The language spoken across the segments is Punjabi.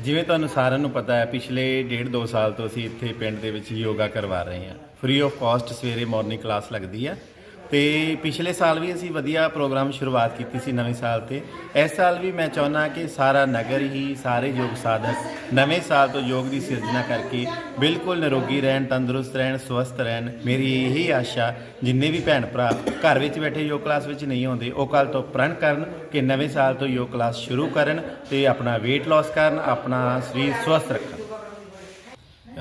ਜਿਵੇਂ ਤੁਹਾਨੂੰ ਸਾਰਿਆਂ ਨੂੰ ਪਤਾ ਹੈ, ਪਿਛਲੇ ਡੇਢ ਦੋ ਸਾਲ ਤੋਂ ਅਸੀਂ ਇੱਥੇ ਪਿੰਡ ਦੇ ਵਿੱਚ ਯੋਗਾ ਕਰਵਾ ਰਹੇ ਹਾਂ। ਫ੍ਰੀ ਆਫ ਕਾਸਟ ਸਵੇਰੇ ਮਾਰਨਿੰਗ ਕਲਾਸ ਲੱਗਦੀ ਹੈ ਤੇ ਪਿਛਲੇ ਸਾਲ ਵੀ ਅਸੀਂ ਵਧੀਆ ਪ੍ਰੋਗਰਾਮ ਸ਼ੁਰੂਆਤ ਕੀਤੀ ਸੀ ਨਵੇਂ ਸਾਲ ਤੇ। ਇਸ ਸਾਲ ਵੀ ਮੈਂ ਚਾਹੁੰਦਾ ਕਿ ਸਾਰਾ ਨਗਰ ਹੀ ਸਾਰੇ ਯੋਗ ਸਾਧਕ ਨਵੇਂ ਸਾਲ ਤੋਂ ਯੋਗ ਦੀ ਸਿਰਜਣਾ ਕਰਕੇ ਬਿਲਕੁਲ ਨਿਰੋਗੀ ਰਹਿਣ, ਤੰਦਰੁਸਤ ਰਹਿਣ, ਸਵਸਥ ਰਹਿਣ। ਮੇਰੀ ਇਹੀ ਆਸ਼ਾ, ਜਿੰਨੇ ਵੀ ਭੈਣ ਭਰਾ ਘਰ ਵਿੱਚ ਬੈਠੇ ਯੋਗ ਕਲਾਸ ਵਿੱਚ ਨਹੀਂ ਆਉਂਦੇ, ਉਹ ਕੱਲ ਤੋਂ ਪ੍ਰਣ ਕਰਨ ਕਿ ਨਵੇਂ ਸਾਲ ਤੋਂ ਯੋਗ ਕਲਾਸ ਸ਼ੁਰੂ ਕਰਨ ਤੇ ਆਪਣਾ weight loss ਕਰਨ, ਆਪਣਾ ਸਰੀਰ ਸਵਸਥ ਰੱਖਣ।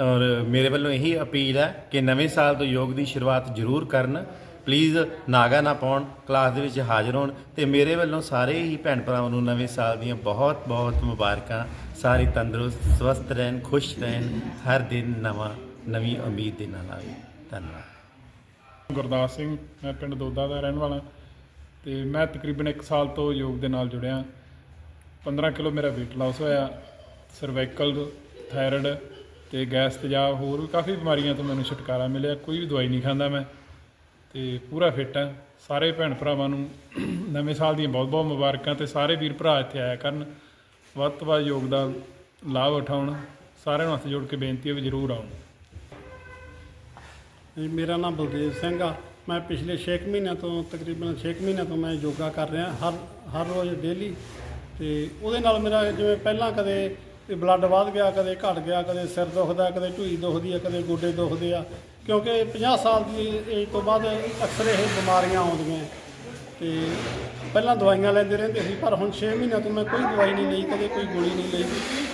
ਔਰ ਮੇਰੇ ਵੱਲੋਂ ਇਹੀ ਅਪੀਲ ਹੈ ਕਿ ਨਵੇਂ ਸਾਲ ਤੋਂ ਯੋਗ ਦੀ ਸ਼ੁਰੂਆਤ ਜ਼ਰੂਰ ਕਰਨ। ਪਲੀਜ਼ ਨਾਗਾ ਨਾ ਪਾਉਣ, ਕਲਾਸ ਦੇ ਵਿੱਚ ਹਾਜ਼ਰ ਹੋਣ ਤੇ ਮੇਰੇ ਵੱਲੋਂ ਸਾਰੇ ਹੀ ਭੈਣ ਭਰਾਵਾਂ ਨੂੰ ਨਵੇਂ ਸਾਲ ਦੀਆਂ ਬਹੁਤ ਬਹੁਤ ਮੁਬਾਰਕਾਂ। ਸਾਰੇ ਤੰਦਰੁਸਤ, ਸਵਸਥ ਰਹਿਣ, ਖੁਸ਼ ਰਹਿਣ, ਹਰ ਦਿਨ ਨਵਾਂ, ਨਵੀਂ ਉਮੀਦ ਦੇ ਨਾਲ ਆਵੇ। ਧੰਨਵਾਦ। ਗੁਰਦਾਸ ਸਿੰਘ, ਮੈਂ ਪਿੰਡ ਦੋਦਾ ਦਾ ਰਹਿਣ ਵਾਲਾ। ਤੇ ਮੈਂ ਤਕਰੀਬਨ 1 ਸਾਲ ਤੋਂ ਯੋਗ ਦੇ ਨਾਲ ਜੁੜਿਆ। 15 ਕਿਲੋ ਮੇਰਾ weight loss ਹੋਇਆ। ਸਰਵਾਈਕਲ ਥਾਇਰਾਇਡ ਤੇ ਗੈਸ ਤੇਜ਼ਾਬ, ਹੋਰ ਵੀ ਕਾਫੀ ਬਿਮਾਰੀਆਂ ਤੋਂ ਮੈਨੂੰ ਛੁਟਕਾਰਾ ਮਿਲਿਆ। ਕੋਈ ਵੀ ਦਵਾਈ ਨਹੀਂ ਖਾਂਦਾ ਮੈਂ। ਤੇ ਪੂਰਾ ਫਿੱਟ ਹਾਂ ਸਾਰੇ ਭੈਣ ਭਰਾਵਾਂ ਨੂੰ ਨਵੇਂ ਸਾਲ ਦੀਆਂ ਬਹੁਤ ਬਹੁਤ ਮੁਬਾਰਕਾਂ ਤੇ ਸਾਰੇ ਵੀਰ ਭਰਾ ਇੱਥੇ ਆਇਆ ਕਰਨ। ਵੱਧ ਤੋਂ ਵੱਧ ਯੋਗ ਦਾ ਲਾਭ ਉਠਾਉਣ। ਸਾਰਿਆਂ ਨੂੰ ਹੱਥ ਜੋੜ ਕੇ ਬੇਨਤੀ ਹੈ ਵੀ ਜ਼ਰੂਰ ਆਉਣ ਜੀ, ਮੇਰਾ ਨਾਮ ਬਲਦੇਵ ਸਿੰਘ ਆ। ਮੈਂ ਪਿਛਲੇ 6 ਮਹੀਨਿਆਂ ਤੋਂ, ਤਕਰੀਬਨ 6 ਮਹੀਨਿਆਂ ਤੋਂ ਮੈਂ ਯੋਗਾ ਕਰ ਰਿਹਾ। ਹਰ ਹਰ ਰੋਜ਼ ਡੇਲੀ ਤੇ ਉਹਦੇ ਨਾਲ ਮੇਰਾ ਜਿਵੇਂ ਪਹਿਲਾਂ ਕਦੇ ਬਲੱਡ ਵੱਧ ਗਿਆ, ਕਦੇ ਘਟ ਗਿਆ, ਕਦੇ ਸਿਰ ਦੁਖਦਾ, ਕਦੇ ਢੂਈ ਦੁਖਦੀ ਆ, ਕਦੇ ਗੋਡੇ ਦੁਖਦੇ ਆ। ਕਿਉਂਕਿ 50 ਸਾਲ ਦੀ ਏਜ ਤੋਂ ਬਾਅਦ ਅਕਸਰ ਇਹ ਬਿਮਾਰੀਆਂ ਆਉਂਦੀਆਂ। ਤੇ ਪਹਿਲਾਂ ਦਵਾਈਆਂ ਲੈਂਦੇ ਰਹਿੰਦੇ ਸੀ, ਪਰ ਹੁਣ 6 ਮਹੀਨਿਆਂ ਤੋਂ ਮੈਂ ਕੋਈ ਦਵਾਈ ਨਹੀਂ ਲਈ, ਕਦੇ ਕੋਈ ਗੋਲੀ ਨਹੀਂ ਲਈ।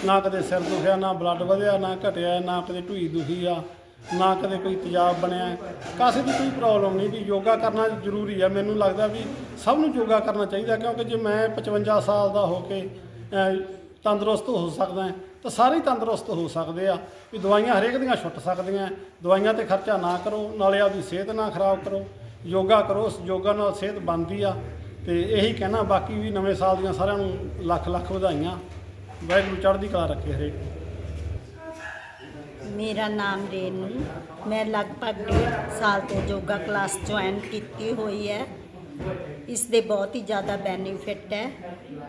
ਨਾ ਕਦੇ ਸਿਰ ਦੁਖਿਆ, ਨਾ ਬਲੱਡ ਵਧਿਆ, ਨਾ ਘਟਿਆ, ਨਾ ਕਦੇ ਢੂਈ ਦੁਖੀ ਆ, ਨਾ ਕਦੇ ਕੋਈ ਤੇਜ਼ਾਬ ਬਣਿਆ। ਕਾਸੇ ਦੀ ਕੋਈ ਪ੍ਰੋਬਲਮ ਨਹੀਂ ਵੀ ਯੋਗਾ ਕਰਨਾ ਜ਼ਰੂਰੀ ਆ। ਮੈਨੂੰ ਲੱਗਦਾ ਵੀ ਸਭ ਨੂੰ ਯੋਗਾ ਕਰਨਾ ਚਾਹੀਦਾ, ਕਿਉਂਕਿ ਜੇ ਮੈਂ 55 ਸਾਲ ਦਾ ਹੋ ਕੇ ਤੰਦਰੁਸਤ ਹੋ ਸਕਦਾ ਹਾਂ, ਤਾਂ ਸਾਰੇ ਹੀ ਤੰਦਰੁਸਤ ਹੋ ਸਕਦੇ ਆ। ਵੀ ਦਵਾਈਆਂ ਹਰੇਕ ਦੀਆਂ ਛੁੱਟ ਸਕਦੀਆਂ ਦਵਾਈਆਂ ਤੇ ਖਰਚਾ ਨਾ ਕਰੋ ਨਾਲੇ ਆਪਦੀ ਸਿਹਤ ਨਾ ਖਰਾਬ ਕਰੋ। ਯੋਗਾ ਕਰੋ ਯੋਗਾ ਨਾਲ ਸਿਹਤ ਬਣਦੀ ਆ। ਤੇ ਇਹੀ ਕਹਿਣਾ ਬਾਕੀ ਵੀ ਨਵੇਂ ਸਾਲ ਦੀਆਂ ਸਾਰਿਆਂ ਨੂੰ ਲੱਖ ਲੱਖ ਵਧਾਈਆਂ। ਵਾਹਿਗੁਰੂ ਚੜ੍ਹਦੀ ਕਲਾ ਰੱਖੇ ਹਰੇਕ ਮੇਰਾ ਨਾਮ ਰੇਨੂ। ਮੈਂ ਲਗਭਗ ਡੇਢ ਸਾਲ ਤੋਂ ਯੋਗਾ ਕਲਾਸ ਜੁਆਇਨ ਕੀਤੀ ਹੋਈ ਹੈ। ਇਸ ਦੇ ਬਹੁਤ ਹੀ ਜ਼ਿਆਦਾ ਬੈਨੀਫਿਟ ਹੈ।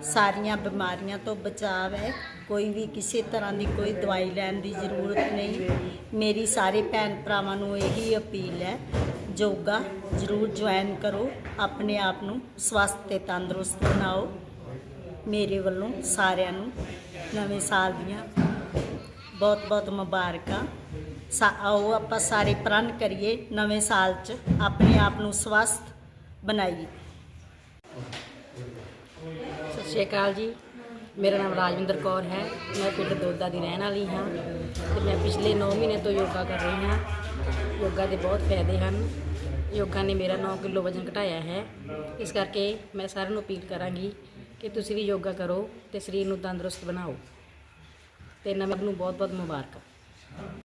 ਸਾਰੀਆਂ ਬਿਮਾਰੀਆਂ ਤੋਂ ਬਚਾਵ ਹੈ। ਕੋਈ ਵੀ ਕਿਸੇ ਤਰ੍ਹਾਂ ਦੀ ਕੋਈ ਦਵਾਈ ਲੈਣ ਦੀ ਜ਼ਰੂਰਤ ਨਹੀਂ। ਮੇਰੀ ਸਾਰੇ ਭੈਣ ਭਰਾਵਾਂ ਨੂੰ ਇਹੀ ਅਪੀਲ ਹੈ, ਯੋਗਾ ਜ਼ਰੂਰ ਜੁਆਇਨ ਕਰੋ। ਆਪਣੇ ਆਪ ਨੂੰ ਸਵਸਥ ਤੇ ਤੰਦਰੁਸਤ ਬਣਾਓ। ਮੇਰੇ ਵੱਲੋਂ ਸਾਰਿਆਂ ਨੂੰ ਨਵੇਂ ਸਾਲ ਦੀਆਂ ਬਹੁਤ ਬਹੁਤ ਮੁਬਾਰਕਾਂ। ਸਾ ਆਓ ਆਪਾਂ ਸਾਰੇ ਪ੍ਰਣ ਕਰੀਏ ਨਵੇਂ ਸਾਲ 'ਚ। ਆਪਣੇ ਆਪ ਨੂੰ ਸਵਸਥ ਬਣਾਈਏ ਸਤਿ ਸ਼੍ਰੀ ਅਕਾਲ ਜੀ। ਮੇਰਾ ਨਾਮ ਰਾਜਵਿੰਦਰ ਕੌਰ ਹੈ। ਮੈਂ ਪਿੰਡ ਦੋਦਾ ਦੀ ਰਹਿਣ ਵਾਲੀ ਹਾਂ ਤੇ ਮੈਂ ਪਿਛਲੇ 9 ਮਹੀਨੇ ਤੋਂ ਯੋਗਾ ਕਰ ਰਹੀ ਹਾਂ। ਯੋਗਾ ਦੇ ਬਹੁਤ ਫਾਇਦੇ ਹਨ। ਯੋਗਾ ਨੇ ਮੇਰਾ 9 ਕਿਲੋ ਵਜ਼ਨ ਘਟਾਇਆ ਹੈ। ਇਸ ਕਰਕੇ ਮੈਂ ਸਾਰਿਆਂ ਨੂੰ ਅਪੀਲ ਕਰਾਂਗੀ ਕਿ ਤੁਸੀਂ ਵੀ ਯੋਗਾ ਕਰੋ ਤੇ ਸਰੀਰ ਨੂੰ ਤੰਦਰੁਸਤ ਬਣਾਓ। ਤੇ ਨਵੇਂ ਨੂੰ ਬਹੁਤ ਬਹੁਤ ਮੁਬਾਰਕਾਂ।